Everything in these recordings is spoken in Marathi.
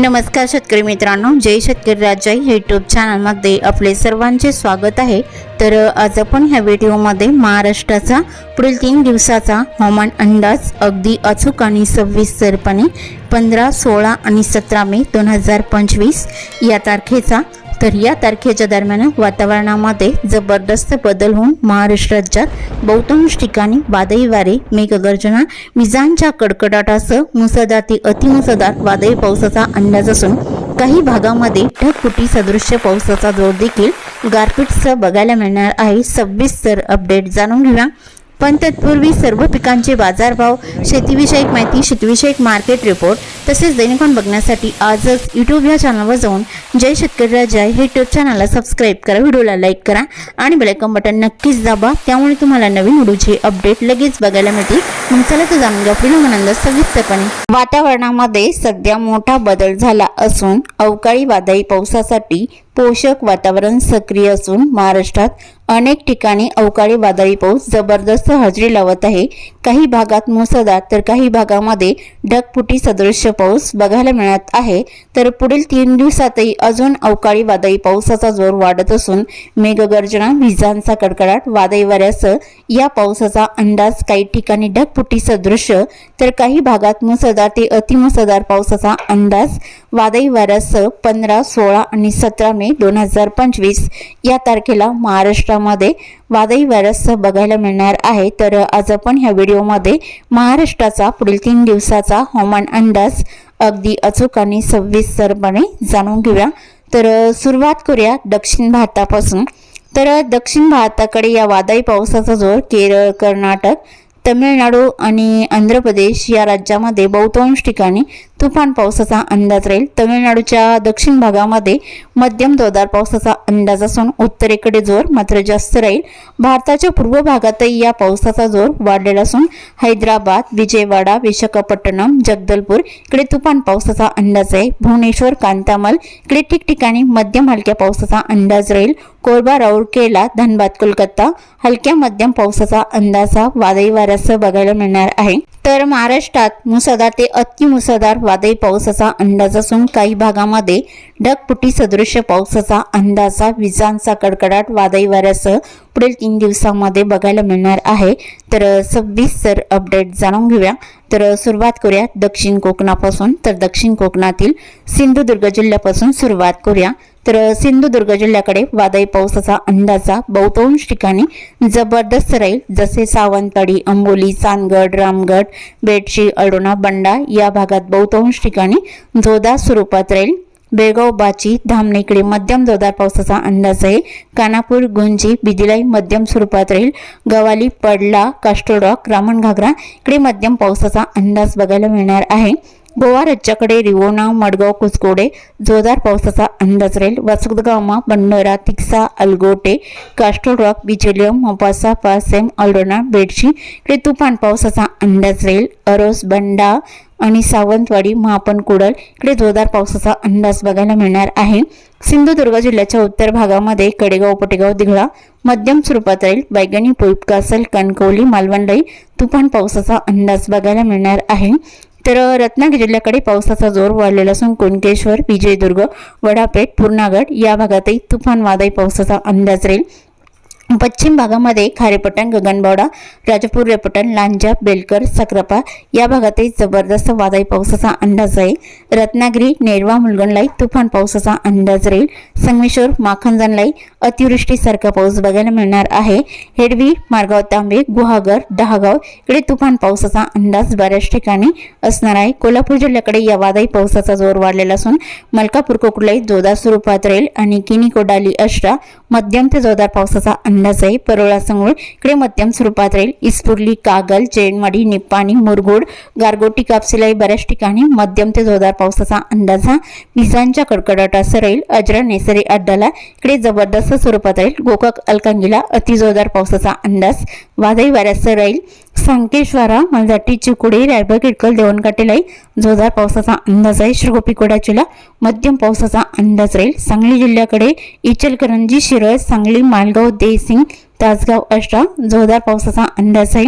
नमस्कार शेतकरी मित्रांनो जय शेतकरी राजाई यूट्यूब चॅनलमध्ये आपले सर्वांचे स्वागत आहे. तर आज आपण ह्या व्हिडिओमध्ये महाराष्ट्राचा पुढील तीन दिवसाचा हवामान अंदाज अगदी अचूक आणि सविस्तरपणे पंधरा सोळा आणि सतरा मे दोन हजार पंचवीस या तारखेचा तर या तारखेच्या दरम्यान वातावरणामध्ये जबरदस्त बदल होऊन महाराष्ट्र राज्यात बहुतांश ठिकाणी वादळी वारे मेघगर्जना विजांच्या कडकडाटासह मुसळधार ते अतिमुसळधार वादळी पावसाचा अंदाज असून काही भागामध्ये ढगफुटी सदृश्य पावसाचा जोर देखील गारपीटसह बघायला मिळणार आहे. सविस्तर अपडेट जाणून घेऊया. पण तत्पूर्वी सर्व पिकांचे बाजारभाव शेतीविषयक माहिती शेतीविषयक मार्केट रिपोर्ट तसेच दैनिकॉन बघण्यासाठी आजच यूट्यूब या चॅनलवर जाऊन जय शेतकरी राजा हे यूट्यूब चॅनलला सबस्क्राईब करा व्हिडिओला लाईक करा आणि बेलायकॉन बटन नक्कीच दाबा. त्यामुळे तुम्हाला नवीन व्हिडिओचे अपडेट लगेच बघायला मिळतील. मग चला तर जाणून घ्या पुढील आनंद सविस्तरपणे. वातावरणामध्ये सध्या मोठा बदल झाला असून अवकाळी वादळी पावसासाठी पोषक वातावरण सक्रिय असून महाराष्ट्रात अनेक ठिकाणी अवकाळी वादळी पाऊस जबरदस्त हजेरी लावत आहे. काही भागात मुसळधार तर काही भागामध्ये ढगफुटी सदृश्य पाऊस बघायला मिळत आहे. तर पुढील तीन दिवसातही अजून अवकाळी वादळी पावसाचा जोर वाढत असून मेघगर्जना विजांचा कडकडाट वादळी वाऱ्यासह या पावसाचा अंदाज काही ठिकाणी ढगफुटी सदृश्य तर काही भागात मुसळधार ते अतिमुसळधार पावसाचा अंदाज वादळी वाऱ्यासह पंधरा सोळा आणि सतरा मे दोन हजार पंचवीस या तारखेला महाराष्ट्रामध्ये वादळी वाऱ्यासह बघायला मिळणार आहे. तर आज आपण ह्या व्हिडिओमध्ये महाराष्ट्राचा पुढील तीन दिवसाचा हवामान अंदाज अगदी अचूक आणि सविस्तरपणे जाणून घेऊया. तर सुरुवात करूया दक्षिण भारतापासून. तर दक्षिण भारताकडे या वादळी पावसाचा जोर केरळ कर्नाटक तमिळनाडू आणि आंध्र प्रदेश या राज्यामध्ये बहुतांश ठिकाणी तुफान पावसाचा अंदाज राहील. तमिळनाडूच्या दक्षिण भागामध्ये मध्यम जोरदार पावसाचा अंदाज असून उत्तरेकडे जोर मात्र जास्त राहील. भारताच्या पूर्व भागातही या पावसाचा जोर वाढलेला असून हैदराबाद विजयवाडा विशाखापट्टणम जगदलपूर इकडे तुफान पावसाचा अंदाज आहे. भुवनेश्वर कांतामल इकडे ठिकठिकाणी मध्यम हलक्या पावसाचा अंदाज राहील. कोरबा राऊरकेला धनबाद कोलकाता हलक्या मध्यम पावसाचा अंदाज वादळी वाऱ्यासह बघायला मिळणार आहे. तर महाराष्ट्रात मुसळधार ते अतिमुसळधार वादळी पावसाचा अंदाज असून काही भागामध्ये ढगपुटी सदृश्य पावसाचा अंदाजा विजांचा कडकडाट वादळी वाऱ्यासह पुढील तीन दिवसामध्ये बघायला मिळणार आहे. तर सविस्तर अपडेट जाणून घेऊया. तर सुरुवात करूया दक्षिण कोकणापासून. तर दक्षिण कोकणातील सिंधुदुर्ग जिल्ह्यापासून सुरुवात करूया. तर सिंधुदुर्ग जिल्ह्याकडे वादळी पावसाचा अंदाजा बहुतांश ठिकाणी. जबरदस्त राहील जसे सावंतवाडी अंबोली चांदगड रामगड बेडशी अडोणा बंडा या भागात बहुतांश ठिकाणी जोरदार स्वरूपात राहील बेळगाव बाची धामणे मध्यम जोरदार पावसाचा अंदाज आहे. कानापूर गुंजी बिदिलाई मध्यम स्वरूपात राहील गवाली पडला काष्टोडॉक रामण घागरा इकडे मध्यम पावसाचा अंदाज बघायला मिळणार आहे. गोवा राज्याकडे रिवोना मडगाव कुसगोडे जोरदार पावसाचा अंदाज राहील. वासुदगामा बंडोरा तिक्सा अलगोटे कास्टोडॉक बिचेलियम मोपासा पासेम अल्डोना बेडशी इकडे तुफान पावसाचा अंदाज राहील. अरोस बंडा आणि सावंतवाडी महापण कुडल इकडे जोरदार पावसाचा अंदाज बघायला मिळणार आहे. सिंधुदुर्ग जिल्ह्याच्या उत्तर भागामध्ये कडेगाव पटेगाव दिघळा मध्यम स्वरूपात राहील. बैगणी पुळकासल कणकवली मालवणलाई तुफान पावसाचा अंदाज बघायला मिळणार आहे. तर रत्नागिरी जिल्ह्याकडे पावसाचा जोर वाढलेला असून कुणकेश्वर विजयदुर्ग वडापेठ पूर्णागड या भागातही तुफान वादळी पावसाचा अंदाज राहील. पश्चिम भागामध्ये खारेपटण गगनबावडा राजापूर रेपटण लांजा बेलकर सक्रापा या भागातही जबरदस्त वादळी पावसाचा अंदाज आहे रत्नागिरी नेरवा मुलगणलाई तुफान पावसाचा अंदाज राहील. संगमेश्वर माखंजनलाई अतिवृष्टीसारखा पाऊस बघायला मिळणार आहे. हेडवी मारगाव तांबे गुहागर डहागाव इकडे तुफान पावसाचा अंदाज बऱ्याच ठिकाणी असणार आहे. कोल्हापूर जिल्ह्याकडे या वादळी पावसाचा जोर वाढलेला असून मलकापूर कोकुलाई जोरदार स्वरूपात राहील आणि किनी कोडाली अष्टा मध्यम ते जोरदार पावसाचा अंदाज आहे. परोळासमोर इकडे मध्यम स्वरूपात राहील. इस्पुर्ली कागल चेनवाडी निप्पाणी मुरगुड गारगोटी कापसिलाई बऱ्याच ठिकाणी मध्यम ते जोरदार पावसाचा अंदाज हा. विजांच्या कडकडाटासह राहील. अजरा नेसरी अड्डाला. इकडे जबरदस्त स्वरूपात राहील. गोकाक अलकांगीला अतिजोरदार पावसाचा अंदाज. वादळी वाऱ्यासह राहील. संकेश्वरा मलजाटी चिकुडी रायबा किडकल देवणकाटेलाई जोरदार पावसाचा अंदाज आहे. श्रीगोपी कोडाचीला मध्यम पावसाचा अंदाज राहील. सांगली जिल्ह्याकडे इचलकरंजी शिरळ सांगली मालगाव देसिंग तासगाव अष्टा जोरदार पावसाचा अंदाज आहे.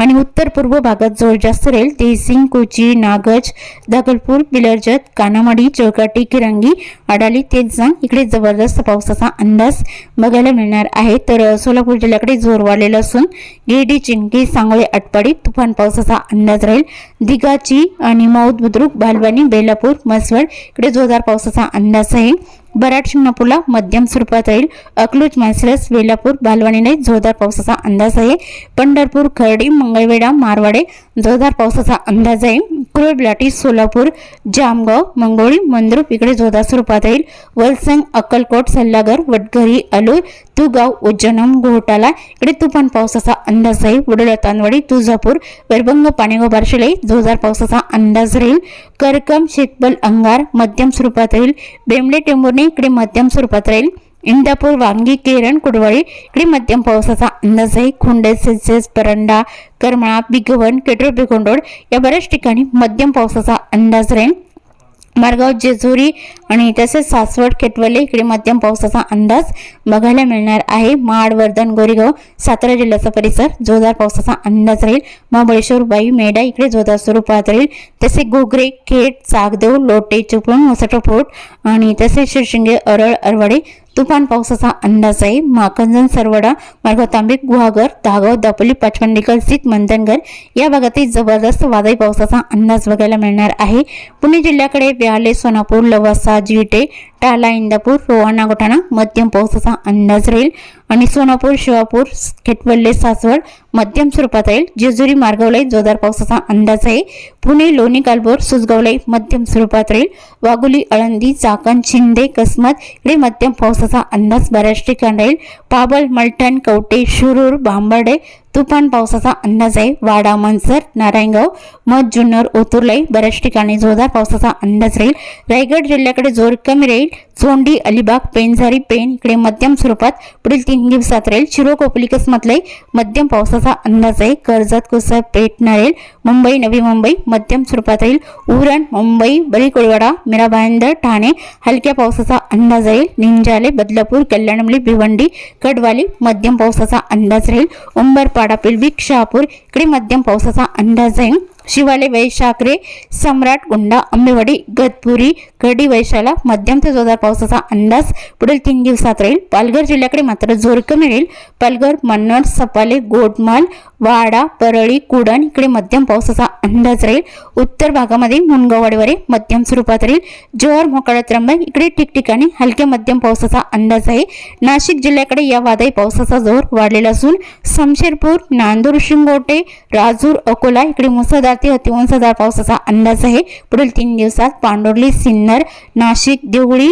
आणि उत्तर पूर्व भागात जोर जास्त राहील. तेसिंग कोची नागज दगलपूर पिलरजत कानामाडी चौकाटी किरंगी अडाली तेजजांग इकडे जबरदस्त पावसाचा अंदाज बघायला मिळणार आहे. तर सोलापूर जिल्ह्याकडे जोर वाढलेला असून गिरडी चिंकी सांगोळे आटपाडी तुफान पावसाचा अंदाज राहील. दिगाची आणि मौद बुद्रुक बालवानी बेलापूर मसवड इकडे जोरदार पावसाचा अंदाज आहे. बराट शिंगणापूरला मध्यम स्वरूपात राहील. अकलूज मानसरस वेलापूर बालवाणीने जोरदार पावसाचा अंदाज आहे. पंढरपूर खर्डी मंगळवेढा मारवाडे जोरदार पावसाचा अंदाज आहे. कुरुड लाटी सोलापूर जामगाव मंगोळी मंद्रुप इकडे जोरदार स्वरूपात राहील. वलसंग अक्कलकोट सल्लागर वडघरी अलूर तुगाव उज्जनम घोटाला इकडे तुफान पावसाचा अंदाज आहे. वडोला तानवाडी तुळजापूर वैरभंग पाणेगाव बारशिलाई जोरदार पावसाचा अंदाज राहील. करकम शेतबल अंगार मध्यम स्वरूपात राहील. बेंबडे टेंभुर्णी इकडे मध्यम स्वरूपात राहील. इंदापूर वांगी केरण कुडवाळी इकडे मध्यम पावसाचा अंदाज आहे खुंडे सेल्सिअस परंडा करमळा बिगवन केटोर या बऱ्याच ठिकाणी मध्यम पावसाचा अंदाज राहील मारगाव जेजुरी आणि तसेच सासवड केटवले इकडे मध्यम पावसाचा अंदाज बघायला मिळणार आहे माड वर्धन गोरेगाव सातारा जिल्ह्याचा परिसर जोरदार पावसाचा अंदाज राहील महाबळेश्वर बाई मेढा इकडे जोरदार स्वरूपात राहील तसे घोगरे खेड चागदेव लोटे चिपळूण वसट आणि तसेच शिरशिंगे अरळ अरवाडे तुफान पावसाचा अंदाज आहे. माकंजन सरवडा मार्ग तांबे गुहागर दहागाव दापोली पाचमंडीकर स्थित मंथनगर या भागातील जबरदस्त वादळी पावसाचा अंदाज बघायला मिळणार आहे. पुणे जिल्ह्याकडे व्याले सोनापूर लवासा जिटे टाला इंदापूर रोहा गोठाणा मध्यम पावसाचा अंदाज राहील. आणि सोनापूर शिवापूर खेटवल्ले सासवड मध्यम स्वरूपात राहील. जेजुरी मार्गवलाई जोरदार पावसाचा अंदाज आहे. पुणे लोणी कालबोर सुसगावलाई मध्यम स्वरूपात राहील. वाघोली आळंदी चाकण शिंदे कसमत इकडे मध्यम पावसाचा अंदाज बऱ्याच ठिकाणी राहील. पाबल मलठण कवटे शिरूर भांबर्डे तुफान पावसाचा अंदाज आहे. वाडा मनसर नारायणगाव मध जुन्नर ओतुर्लाई बऱ्याच ठिकाणी जोरदार पावसाचा अंदाज राहील. रायगड जिल्ह्याकडे जोर कमी राहील. चोंडी अलिबाग पेनझारी पेन इकडे मध्यम स्वरूपात पुढील तीन दिवसात राहील. शिरो कोपली मध्यम पावसाचा अंदाज आहे. कर्जत कुसळ पेठ नरेल मुंबई नवी मुंबई मध्यम स्वरूपात राहील. उरण मुंबई बळीकोळवाडा मीरा भायंदर ठाणे हलक्या पावसाचा अंदाज राहील. निंजाले बदलापूर कल्याणमली भिवंडी कडवाली मध्यम पावसाचा अंदाज राहील. उंबरपाडा पिलविक शहापूर इकडे मध्यम पावसाचा अंदाज आहे. शिवाले वैशाखरे सम्राट गुंडा आंबेवाडी गतपुरी गडी वैशाला मध्यम ते जोरदार पावसाचा अंदाज. पुढील तीन दिवसात राहील. पालघर जिल्ह्याकडे मात्र जोर कमी राहील. पालघर मन्नड सपाले गोटमाल वाडा परळी कुडण इकडे मध्यम पावसाचा अंदाज राहील. उत्तर भागामध्ये मुनगावाडीवरे मध्यम स्वरूपात राहील. जोहर मोकाळा त्र्यंबक इकडे ठिकठिकाणी हलक्या मध्यम पावसाचा अंदाज आहे. नाशिक जिल्ह्याकडे या वादळी पावसाचा जोर वाढलेला असून समशेरपूर नांदूर शिंगोटे राजूर अकोला इकडे मुसळधार ते अतिवंशधार पावसाचा अंदाज आहे पुढील तीन दिवसात पांडुर्ली सिन्नर नाशिक देवळी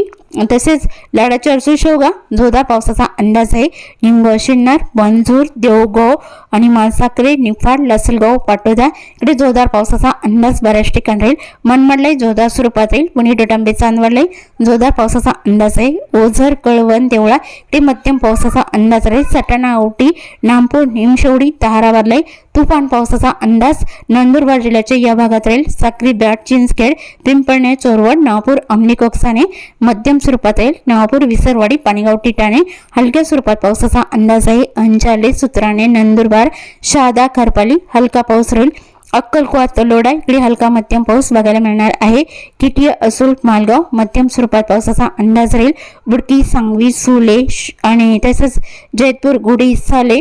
तसेच लाडाची अरसू शेवगा जोरदार पावसाचा अंदाज आहे. निंग शिन्नर बनजूर देवगाव आणि माळसाकरे निफाड लसलगाव पाटोदा इकडे जोरदार पावसाचा अंदाज बऱ्याच ठिकाणी राहील. मनमाडलाही जोरदार स्वरूपात राहील. पुणे डोटांबे चांदवडलाही जोरदार पावसाचा अंदाज आहे. ओझर कळवण देवळा इकडे मध्यम पावसाचा अंदाज राहील. सटाणा औटी नामपूर निमशेवडी ताराबादलाही तुफान पावसाचा अंदाज नंदुरबार जिल्ह्याच्या या भागात राहील. साक्री बॅट चिंचखेड पिंपळणे चोरवड नागपूर अमली कोकसाने मध्यम स्वरूपात येईल नवापूर विसरवाडी पाणीगाव टिटाणे हलक्या स्वरूपात पावसाचा अंदाज आहे. अंजाले सुत्राणे नंदुरबार शहादा खरपाली हलका पाऊस राहील. अक्कलकुवा तलोडा इकडे हलका मध्यम पाऊस बघायला मिळणार आहे. किटी असोल मालगाव मध्यम स्वरूपात पावसाचा अंदाज राहील. बुडकी सांगवी सुले आणि तसंच जयपूर गुडी साले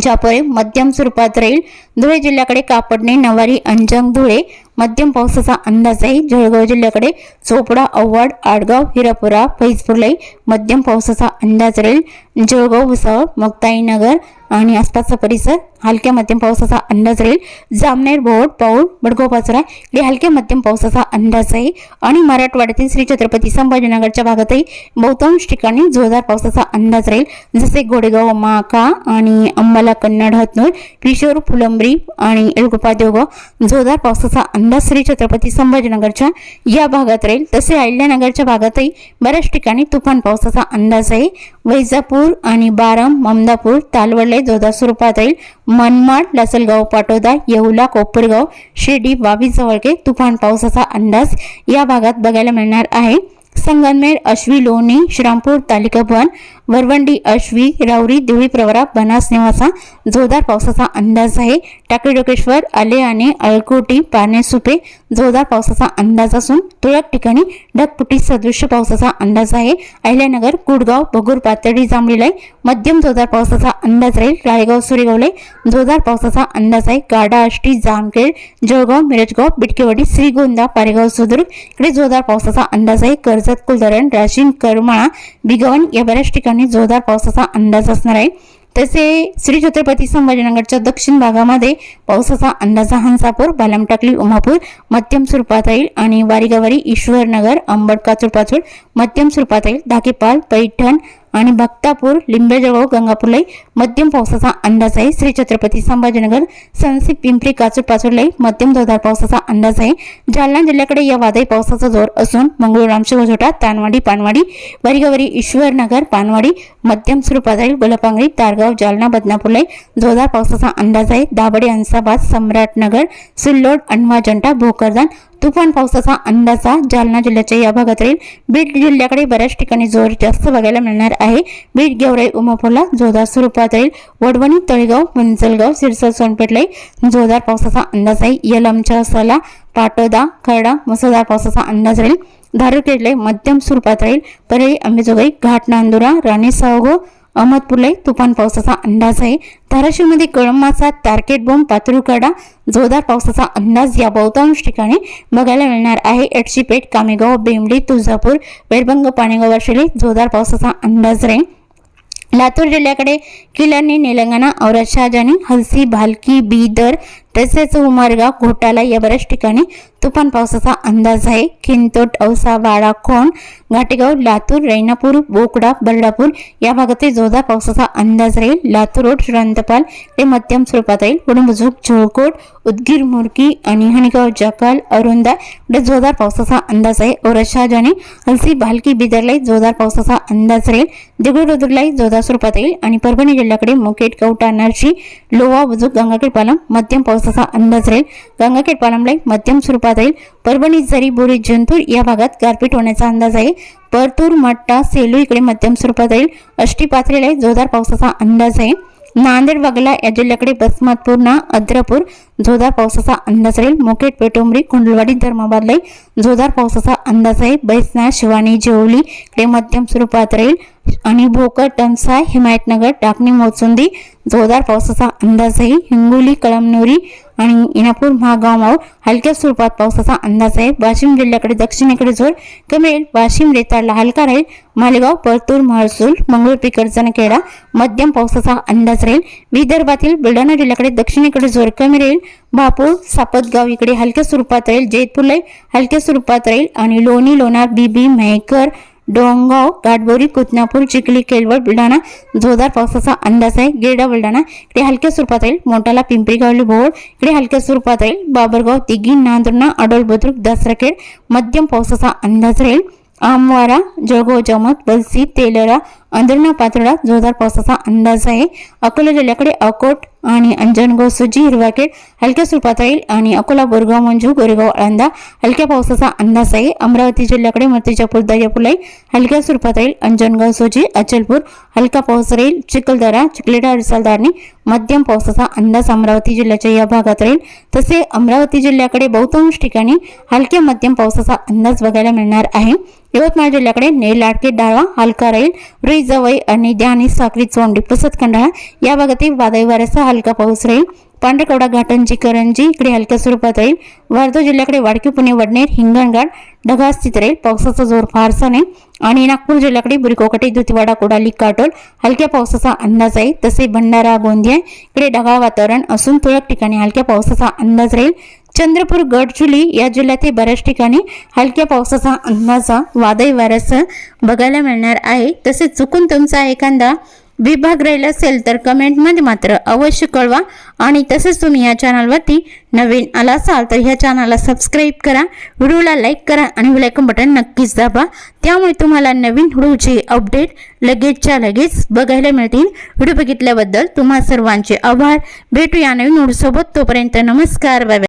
ज्यापुढे मध्यम स्वरूपात राहील. धुळे जिल्ह्याकडे कापडणे नवारी अंजंग धुळे मध्यम पावसाचा अंदाज आहे जळगाव जिल्ह्याकडे चोपडा अव्वाड आडगाव हिरापुरा फैजपूरलाई मध्यम पावसाचा अंदाज राहील. जळगाव भुसावळ मुक्ताईनगर आणि आसपासचा परिसर. हलक्या मध्यम पावसाचा अंदाज राहील. जामनेर बोड पाऊल बडगाव पाचरा इकडे हलक्या मध्यम पावसाचा अंदाज आहे. आणि मराठवाड्यातील श्री छत्रपती संभाजीनगरच्या भागातही बहुतांश ठिकाणी जोरदार पावसाचा अंदाज राहील. जसे गोडेगाव माका आणि अंबाला कन्नड हतनूर किशोर फुलंब्री आणि एळगोपा देवगाव जोरदार पावसाचा अंदाज श्री छत्रपती संभाजीनगरच्या या भागात राहील. तसे अहिल्यानगरच्या भागातही बऱ्याच ठिकाणी तुफान पावसाचा अंदाज आहे. वैजापूर आणि बारम ममदापूर तालवडले जोधासूर पातळी मनमाड लसलगाव पाटोदा येवला कोपरगाव शिर्डी बावीस जवळके तुफान पावसाचा अंदाज या भागात बघायला मिळणार आहे. संगमनेर अश्वी लोणी श्रामपूर तालुका भवन वरवंडी अश्वी राऊरी देवळी प्रवरा बनास निवासा जोरदार पावसाचा अंदाज आहे. टाकळी डोकेश्वर आले आणि अळकोटी पाने सुपे जोरदार पावसाचा अंदाज असून तुरळक ठिकाणी ढगपुटी सदृश्य पावसाचा अंदाज आहे. अहिल्यानगर कुडगाव बगूर पातळी जांभळीलाई मध्यम जोरदार पावसाचा अंदाज राहील. राळेगाव सुरेगावले जोरदार पावसाचा अंदाज आहे. गाडा आष्टी जामखेड जळगाव मिरजगाव बिटकेवाडी श्रीगोंदा पारेगाव सुदुर्ग इकडे जोरदार पावसाचा अंदाज आहे. कर्जत कुलधरण राशीन करमाळा बिगवण या बऱ्याच ठिकाणी जोरदार पावसाचा अंदाज असणार आहे. तसे श्री छत्रपती संभाजीनगरच्या दक्षिण भागामध्ये पावसाचा अंदाज हंसापूर बालमटाकली उमापूर मध्यम स्वरूपात येईल आणि वारीगावारी ईश्वरनगर अंबड काचूर पाचूर मध्यम स्वरूपात येईल धाकेपाल पैठण आणि भक्तापूर लिंबेजवळ गंगापूरलाई मध्यम पावसाचा अंदाज आहे. श्री छत्रपती संभाजीनगर सनसी पिंपरी काचूर पाचूरलाई मध्यम जोरदार पावसाचा अंदाज आहे. जालना जिल्ह्याकडे या वादळी पावसाचा जोर असून मंगळूर रामशिवझोटा तानवाडी पानवाडी वरिगावरी ईश्वरनगर पानवाडी मध्यम स्वरूपात राहील गोलापांगरी तारगाव जालना बदनापूरलाई जोरदार पावसाचा अंदाज आहे. दाबडे अंसाबाद सम्राटनगर सिल्लोड अण्वा जंटा भोकरदान तुफान पावसाचा अंदाजा जालना जिल्ह्याच्या या भागात राहील. बीड जिल्ह्याकडे बऱ्याच ठिकाणी जोर जास्त बघायला मिळणार आहे. बीड गेवराई उमापूरला जोरदार स्वरूपात राहील. वडवणी तळेगाव पंचलगाव सिरसा सोनपेठलाही जोरदार पावसाचा अंदाज आहे. यलमच्या सला पाटोदा खरडा मुसळधार पावसाचा अंदाज राहील. धारुकेडले मध्यम स्वरूपात राहील. परळी अंबेजोगाई घाट नांदुरा राणी सावगो अहमदपूरलाई तुफान पावसाचा अंदाज आहे. धाराशिवमध्ये कळंबाचा तारकेट बॉम्ब पातुरकडा जोरदार पावसाचा अंदाज या बहुतांश ठिकाणी बघायला मिळणार आहे. एडशीपेठ कामेगाव बेंबडी तुळजापूर वेरबंग पाणेगाव वाशिले जोरदार पावसाचा अंदाज राहील लातूर जिल्ह्याकडे किल्लानी निलंगणा औरत शहाजानी हलसी भालकी बीदर तसेच उमरगा घोटाला या बऱ्याच ठिकाणी तुफान पावसाचा अंदाज आहे. खिंतोट औसा वाडा खोण घाटेगाव लातूर रैनापूर बोकडा बर्डापूर या भागातील जोरदार पावसाचा अंदाज राहील. लातूर रोड श्रांतपाल ते मध्यम स्वरूपात राहील. पुढे झोळकोट उदगीर मुरकी आणि हणगाव जकाल अरुंदा इकडे जोरदार पावसाचा अंदाज आहे. औरशाज आणि हलसी भालकी बिदरलाई जोरदार पावसाचा अंदाज राहील. दिगुडुदुरलाई जोरदार स्वरूपात येईल आणि परभणी जिल्ह्याकडे मुकेट कवटा नरशी लोवा बुजुक गंगाखेड पालम मध्यम पावसाचा अंदाज राहील. गंगाखेड पालमलाई मध्यम स्वरूपात राहील परभणी जरी बोरी जंतूर या भागात गारपीट होण्याचा अंदाज आहे. परतूर मट्टा सेलू इकडे मध्यम स्वरूपात राहील अष्टी पाथरीला जोरदार पावसाचा अंदाज आहे. नांदेड वगला या जिल्ह्याकडे बसमतपूर्णा अद्रपूर जोरदार पावसाचा अंदाज राहील. मुकेट पेटोंबरी कुंडलवाडी धर्माबादलाई जोरदार पावसाचा अंदाज आहे. बैसना शिवानी जेवली इकडे मध्यम स्वरूपात राहील. आणि भोकर टंसा हिमायतनगर टाकणी मोचुंदी जोरदार पावसाचा अंदाजही हिंगोली कळमनुरी आणि इनापूर महागाव हलक्या स्वरूपात पावसाचा अंदाज आहे. वाशिम जिल्ह्याकडे दक्षिणेकडे जोर कमी येईल वाशिम रेताळला हलका राहील मालेगाव परतूर महसूल मंगळूर पिकरचनखेडा मध्यम पावसाचा अंदाज राहील. विदर्भातील बुलढाणा जिल्ह्याकडे दक्षिणेकडे जोर कमी राहील भापूर सापतगाव इकडे हलक्या स्वरूपात राहील जैतपूरलाई हलक्या स्वरूपात राहील आणि लोणी लोणार बीबी मेहकर डोंगाव गाठबोरी कुतनापूर चिखली केलवड बुलढाणा जोरदार पावसाचा अंदाज आहे. गिरडा बुलढाणा. इकडे हलक्या स्वरूपात येईल मोठाला पिंपरी भोवळ. इकडे हलक्या स्वरूपात येईल बाबरगाव तिघी नांदुर्णा अडोल बुद्रुक दसराखेड मध्यम पावसाचा अंदाज राहील. आमवारा जळगाव जमत बलसी तेलरा अंधरणा पातळा जोरदार पावसाचा अंदाज आहे. अकोला जिल्ह्याकडे अकोट आणि अंजनगाव सुजी हिरवाखेड हलक्या स्वरूपात राहील आणि अकोला बोरगाव मंजू गोरेगाव आळंदा हलक्या पावसाचा अंदाज आहे. अमरावती जिल्ह्याकडे मूर्तिजापूर दर्यापुलाई हलक्या स्वरूपात राहील. अंजनगाव सुजी अचलपूर हलका पाऊस राहील. चिखलदरा चिखलेडा रिसालदारने मध्यम पावसाचा अंदाज अमरावती जिल्ह्याच्या या भागात राहील. तसे अमरावती जिल्ह्याकडे बहुतांश ठिकाणी हलक्या मध्यम पावसाचा अंदाज बघायला मिळणार आहे. यवतमाळ जिल्ह्याकडे नेल लाडके डाळवा हलका राहील. रुई जवळ आणि द्यानी साखरी चोंडी पुसत खंडाळा या भागातील वादळी वाऱ्याचा हलका पाऊस राहील. पांढरकवडा घाटांची करंजी इकडे हलक्या स्वरूपात राहील. वर्धा जिल्ह्याकडे वाडकी पुणे वडनेर हिंगणघाट ढगाळ स्थित राहील. पावसाचा जोर फारसा नाही. आणि नागपूर जिल्ह्याकडे बुरिकोकटे दुतीवाडा कोडाली काटोल हलक्या पावसाचा अंदाज आहे तसे भंडारा गोंदिया इकडे ढगाळ वातावरण असून तुरळक ठिकाणी हलक्या पावसाचा अंदाज राहील. चंद्रपूर गडचुली या जिल्ह्यातील बऱ्याच ठिकाणी हलक्या पावसाचा अंदाजा वादळी वाऱ्यासह बघायला मिळणार आहे. तसेच चुकून तुमचा एखादा विभाग राहिला असेल तर कमेंटमध्ये मात्र अवश्य कळवा आणि तसेच तुम्ही या चॅनलवरती नवीन आला असाल तर ह्या चॅनलला सबस्क्राईब करा व्हिडिओला लाईक करा आणि वेलायकन बटन नक्कीच दाबा. त्यामुळे तुम्हाला नवीन व्हिडिओचे अपडेट लगेचच्या लगेच बघायला मिळतील. व्हिडिओ बघितल्याबद्दल तुम्हा सर्वांचे आभार. भेटूया नवीन व्हिडिओसोबत. तोपर्यंत नमस्कार. बाय.